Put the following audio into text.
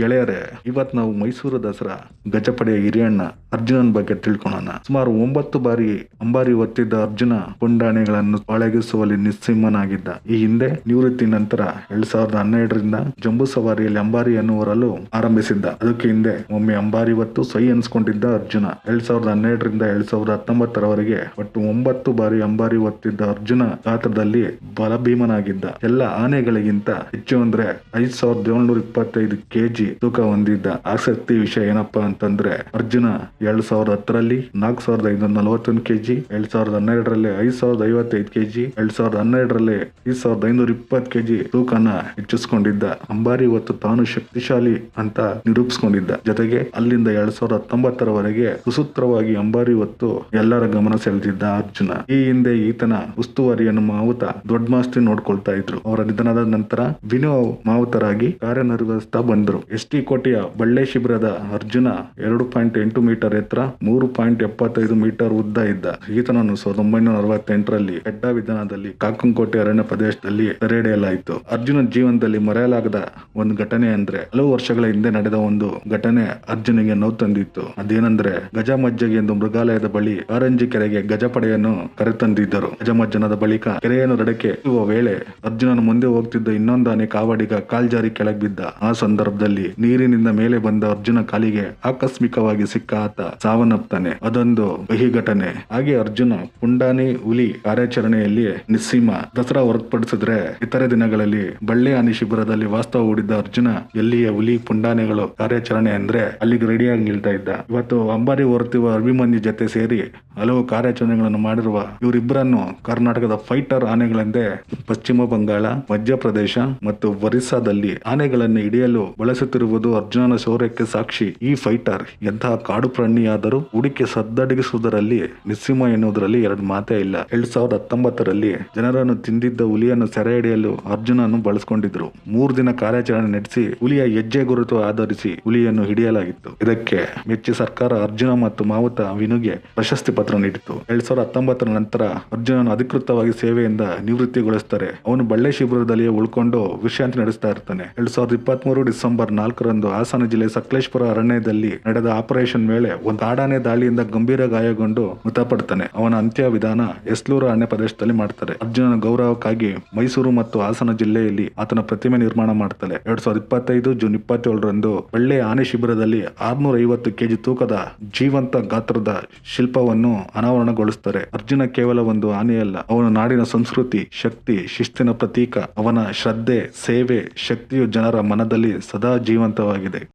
ಗೆಳೆಯರೇ, ಇವತ್ ನಾವು ಮೈಸೂರು ದಸರಾ ಗಜಪಡೆಯ ಹಿರಿಯಣ್ಣ, ಅರ್ಜುನನ್ ಬಗ್ಗೆ ತಿಳ್ಕೊಳ್ಳೋಣ ಸುಮಾರು ಒಂಬತ್ತು ಬಾರಿ ಅಂಬಾರಿ ಒತ್ತಿದ್ದ ಅರ್ಜುನ ಪುಂಡಾಣೆಗಳನ್ನು ಒಳಗಿಸುವಲ್ಲಿ ನಿಸ್ಸಿಂಹನಾಗಿದ್ದ ಈ ಹಿಂದೆ ನಿವೃತ್ತಿ ನಂತರ ಎರಡ್ ಸಾವಿರದ ಹನ್ನೆರಡರಿಂದ ಜಂಬೂ ಸವಾರಿಯಲ್ಲಿ ಅಂಬಾರಿಯನ್ನು ಹೊರಲು ಆರಂಭಿಸಿದ್ದ. ಅದಕ್ಕೆ ಹಿಂದೆ ಒಮ್ಮೆ ಅಂಬಾರಿ ಹೊತ್ತು ಸೈ ಅನ್ಸ್ಕೊಂಡಿದ್ದ ಅರ್ಜುನ. ಎರಡ್ ಸಾವಿರದ ಹನ್ನೆರಡರಿಂದ ಎರಡ್ ಸಾವಿರದ ಹತ್ತೊಂಬತ್ತರವರೆಗೆ ಒಟ್ಟು ಒಂಬತ್ತು ಬಾರಿ ಅಂಬಾರಿ ಹೊತ್ತಿದ್ದ ಅರ್ಜುನ ಗಾತ್ರದಲ್ಲಿ ಬಲಭೀಮನಾಗಿದ್ದ. ಎಲ್ಲ ಆನೆಗಳಿಗಿಂತ ಹೆಚ್ಚು ಅಂದ್ರೆ ಐದ್ ಸಾವಿರದ ಏಳ್ನೂರ ಇಪ್ಪತ್ತೈದು ಕೆಜಿ ತೂಕ ಹೊಂದಿದ್ದ ಆಸಕ್ತಿ ವಿಷಯ ಏನಪ್ಪಾ ಅಂತಂದ್ರೆ, ಅರ್ಜುನ ಎರಡ್ ಸಾವಿರದ ಹತ್ತರಲ್ಲಿ ನಾಲ್ಕು ಸಾವಿರದ ಐನೂರ ನಲವತ್ತೊಂದು ಕೆಜಿ, ಎರಡ್ ಸಾವಿರದ ಹನ್ನೆರಡರಲ್ಲಿ ಐದ್ ಸಾವಿರದ ಐವತ್ತೈದು ಕೆಜಿ, ಎರಡ್ ಸಾವಿರದ ಹನ್ನೆರಡರಲ್ಲಿ ಐದ್ ಸಾವಿರದ ಐನೂರ ಇಪ್ಪತ್ತು ಕೆಜಿ ತೂಕನ ಹೆಚ್ಚಿಸಿಕೊಂಡಿದ್ದ. ಅಂಬಾರಿ ಇವತ್ತು ತಾನು ಶಕ್ತಿಶಾಲಿ ಅಂತ ನಿರೂಪಿಸಿಕೊಂಡಿದ್ದ. ಜೊತೆಗೆ ಅಲ್ಲಿಂದ ಎರಡ್ ಸಾವಿರದ ಹತ್ತೊಂಬತ್ತರವರೆಗೆ ಸುಸೂತ್ರವಾಗಿ ಅಂಬಾರಿ ಹೊತ್ತು ಎಲ್ಲರ ಗಮನ ಸೆಳೆದಿದ್ದ ಅರ್ಜುನ. ಈ ಹಿಂದೆ ಈತನ ಉಸ್ತುವಾರಿಯನ್ನು ಮಾವುತ ದೊಡ್ಡ ಮಾಸ್ತಿ ನೋಡ್ಕೊಳ್ತಾ ಇದ್ರು. ಅವರ ನಿಧನದ ನಂತರ ವಿನೋ ಮಾವುತರಾಗಿ ಕಾರ್ಯನಿರ್ವಹಿಸ್ತಾ ಬಂದ್ರು. ಎಸ್ ಟಿ ಕೋಟೆಯ ಬಳ್ಳೆ ಶಿಬಿರದ ಅರ್ಜುನ ಎರಡು ಪಾಯಿಂಟ್ ಎಂಟು ಮೀಟರ್ ಎತ್ತರ, ಮೂರು ಪಾಯಿಂಟ್ ಎಪ್ಪತ್ತೈದು ಮೀಟರ್ ಉದ್ದ ಇದ್ದ. ಈತನನ್ನು ಸಾವಿರದ ಒಂಬೈನೂರ ಅರವತ್ತೆಂಟರಲ್ಲಿ ಹೆಡ್ಡ ವಿಧಾನದಲ್ಲಿ ಕಾಕಂಕೋಟೆ ಅರಣ್ಯ ಪ್ರದೇಶದಲ್ಲಿ ಸೆರೆ ಹಿಡಿಯಲಾಯಿತು ಅರ್ಜುನ ಜೀವನದಲ್ಲಿ ಮರೆಯಲಾಗದ ಒಂದು ಘಟನೆ ಅಂದ್ರೆ ಹಲವು ವರ್ಷಗಳ ಹಿಂದೆ ನಡೆದ ಒಂದು ಘಟನೆ ಅರ್ಜುನಿಗೆ ನೋವು ತಂದಿತ್ತು. ಅದೇನೆಂದ್ರೆ ಗಜಮಜ್ಜಗೆ ಎಂದು ಮೃಗಾಲಯದ ಬಳಿ ಕಾರಂಜಿ ಕೆರೆಗೆ ಗಜಪಡೆಯನ್ನು ಕರೆತಂದಿದ್ದರು. ಗಜಮಜ್ಜನದ ಬಳಿಕ ಕೆರೆಯನ್ನು ಇರುವ ವೇಳೆ ಅರ್ಜುನನ ಮುಂದೆ ಹೋಗ್ತಿದ್ದ ಇನ್ನೊಂದು ಆನೆ ಕಾವಡಿಗ ಕಾಲ್ಜಾರಿ ಕೆಳಗೆ ಬಿದ್ದ. ಆ ಸಂದರ್ಭದಲ್ಲಿ ನೀರಿನಿಂದ ಮೇಲೆ ಬಂದ ಅರ್ಜುನ ಕಾಲಿಗೆ ಆಕಸ್ಮಿಕವಾಗಿ ಸಿಕ್ಕ ಆತ ಸಾವನ್ನಪ್ತಾನೆ ಅದೊಂದು ಬಹಿ ಘಟನೆ ಹಾಗೆ ಅರ್ಜುನ ಪುಂಡಾನಿ ಹುಲಿ ಕಾರ್ಯಾಚರಣೆಯಲ್ಲಿ ನಿಸ್ಸೀಮ ದಸರಾ ಹೊರತುಪಡಿಸಿದ್ರೆ ಇತರೆ ದಿನಗಳಲ್ಲಿ ಬಳ್ಳೆ ಆನೆ ಶಿಬಿರದಲ್ಲಿ ವಾಸ್ತವ ಹೂಡಿದ್ದ ಅರ್ಜುನ ಎಲ್ಲಿಯ ಹುಲಿ ಪುಂಡಾನೆಗಳು ಕಾರ್ಯಾಚರಣೆ ಅಂದ್ರೆ ಅಲ್ಲಿಗೆ ರೆಡಿಯಾಗಿ ನಿಲ್ತಾ ಇದ್ದ. ಇವತ್ತು ಅಂಬಾರಿ ಹೊರತಿರುವ ಅಭಿಮನ್ಯು ಜೊತೆ ಸೇರಿ ಹಲವು ಕಾರ್ಯಾಚರಣೆಗಳನ್ನು ಮಾಡಿರುವ ಇವರಿಬ್ಬರನ್ನು ಕರ್ನಾಟಕದ ಫೈಟರ್ ಆನೆಗಳೆಂದೇ ಪಶ್ಚಿಮ ಬಂಗಾಳ, ಮಧ್ಯಪ್ರದೇಶ ಮತ್ತು ಒರಿಸ್ಸಾದಲ್ಲಿ ಆನೆಗಳನ್ನು ಹಿಡಿಯಲು ಬಳಸುತ್ತಿರುವುದು ಅರ್ಜುನನ ಶೌರ್ಯಕ್ಕೆ ಸಾಕ್ಷಿ. ಈ ಫೈಟರ್ ಎಂತಹ ಕಾಡು ಪ್ರಾಣಿಯಾದರೂ ಹೂಡಿಕೆ ಸದ್ದಡಗಿಸುವುದರಲ್ಲಿ ನಿಸ್ಸಿಂಹ ಎನ್ನುವುದರಲ್ಲಿ ಎರಡು ಮಾತೇ ಇಲ್ಲ. ಎರಡ್ ಸಾವಿರದ ಹತ್ತೊಂಬತ್ತರಲ್ಲಿ ಜನರನ್ನು ತಿಂದಿದ್ದ ಹುಲಿಯನ್ನು ಸೆರೆ ಹಿಡಿಯಲು ಅರ್ಜುನನ್ನು ಬಳಸಿಕೊಂಡಿದ್ರು. ಮೂರು ದಿನ ಕಾರ್ಯಾಚರಣೆ ನಡೆಸಿ ಹುಲಿಯ ಹೆಜ್ಜೆ ಗುರುತು ಆಧರಿಸಿ ಹುಲಿಯನ್ನು ಹಿಡಿಯಲಾಗಿತ್ತು. ಇದಕ್ಕೆ ಮೆಚ್ಚಿ ಸರ್ಕಾರ ಅರ್ಜುನ ಮತ್ತು ಮಾವುತ ವಿನುಗೆ ಪ್ರಶಸ್ತಿ ಪತ್ರ ನೀಡಿತು ಎರಡ್ ಸಾವಿರದ ಹತ್ತೊಂಬತ್ತರ ನಂತರ ಅರ್ಜುನನ್ನು ಅಧಿಕೃತವಾಗಿ ಸೇವೆಯಿಂದ ನಿವೃತ್ತಿಗೊಳಿಸುತ್ತಾರೆ ಅವನು ಬಳ್ಳೆ ಶಿಬಿರದಲ್ಲಿ ಉಳ್ಕೊಂಡು ವಿಶ್ರಾಂತಿ ನಡೆಸ್ತಾ ಇರ್ತಾನೆ. ಎರಡ್ ಸಾವಿರದ ಇಪ್ಪತ್ತ್ ಮೂರು ಡಿಸೆಂಬರ್ ನಾಲ್ಕರಂದು ಹಾಸನ ಜಿಲ್ಲೆ ಸಕಲೇಶ್ಪುರ ಅರಣ್ಯದಲ್ಲಿ ನಡೆದ ಆಪರೇಷನ್ ವೇಳೆ ಒಂದು ಆಡಾನೆ ದಾಳಿಯಿಂದ ಗಂಭೀರ ಗಾಯಗೊಂಡು ಮೃತಪಡ್ತಾನೆ. ಅವನ ಅಂತ್ಯ ವಿಧಾನ ಎಸ್ಲೂರು ಅರಣ್ಯ ಪ್ರದೇಶದಲ್ಲಿ ಮಾಡ್ತಾರೆ. ಅರ್ಜುನನ ಗೌರವಕ್ಕಾಗಿ ಮೈಸೂರು ಮತ್ತು ಹಾಸನ ಜಿಲ್ಲೆಯಲ್ಲಿ ಆತನ ಪ್ರತಿಮೆ ನಿರ್ಮಾಣ ಮಾಡ್ತಾರೆ ಎರಡ್ ಸಾವಿರದ ಇಪ್ಪತ್ತೈದು ಜೂನ್ ಇಪ್ಪತ್ತೇಳರಂದು ಒಳ್ಳೆ ಆನೆ ಶಿಬಿರದಲ್ಲಿ ಆರ್ನೂರ ಐವತ್ತು ಕೆಜಿ ತೂಕದ ಜೀವಂತ ಗಾತ್ರದ ಶಿಲ್ಪವನ್ನು ಅನಾವರಣಗೊಳಿಸುತ್ತಾರೆ ಅರ್ಜುನ ಕೇವಲ ಒಂದು ಆನೆಯಲ್ಲ, ಅವನ ನಾಡಿನ ಸಂಸ್ಕೃತಿ, ಶಕ್ತಿ, ಶಿಸ್ತಿನ ಪ್ರತೀಕ, ಅವನ ಶ್ರದ್ಧೆ, ಸೇವೆ, ಶಕ್ತಿಯು ಜನರ ಮನದಲ್ಲಿ ಸದಾ ಜೀವಂತವಾಗಿದೆ.